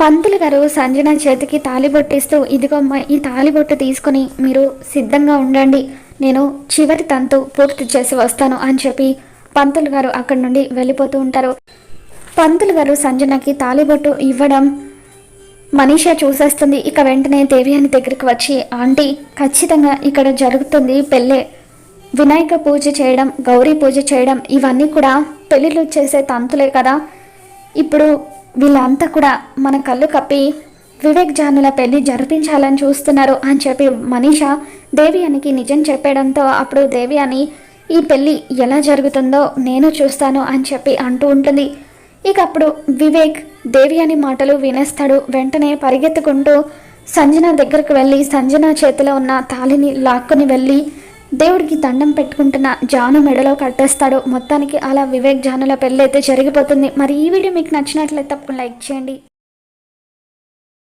పంతులు గారు సంజన చేతికి తాలిబొట్టిస్తూ ఇదిగోమ్మ ఈ తాలిబొట్టు తీసుకుని మీరు సిద్ధంగా ఉండండి. నేను చివరి తంతు పూర్తి చేసి వస్తాను అని చెప్పి పంతులు గారు అక్కడి నుండి వెళ్ళిపోతూ ఉంటారు. పంతులు గారు సంజనకి తాలిబొట్టు ఇవ్వడం మనీషా చూసేస్తుంది. ఇక వెంటనే దేవియాని దగ్గరికి వచ్చి ఆంటీ ఖచ్చితంగా ఇక్కడ జరుగుతుంది పెళ్ళే. వినాయక పూజ చేయడం గౌరీ పూజ చేయడం ఇవన్నీ కూడా పెళ్ళిళ్ళు చేసే తంతులే కదా. ఇప్పుడు వీళ్ళంతా కూడా మన కళ్ళు కప్పి వివేక్ జానుల పెళ్ళి జరిపించాలని చూస్తున్నారు అని చెప్పి మనీషా అనికి నిజం చెప్పడంతో అప్పుడు దేవి అని ఈ పెళ్ళి ఎలా జరుగుతుందో నేను చూస్తాను అని చెప్పి అంటూ ఉంటుంది. ఇక అప్పుడు వివేక్ అని మాటలు వినేస్తాడు. వెంటనే పరిగెత్తుకుంటూ సంజన దగ్గరకు వెళ్ళి సంజన చేతిలో ఉన్న తాళిని లాక్కుని వెళ్ళి దేవుడికి దండం పెట్టుకుంటున్న జాను మెడలో కట్టేస్తాడు. మొత్తానికి అలా వివేక్ జానుల పెళ్ళి అయితే జరిగిపోతుంది. మరి ఈ వీడియో మీకు నచ్చినట్లయితే తప్పకుండా లైక్ చేయండి.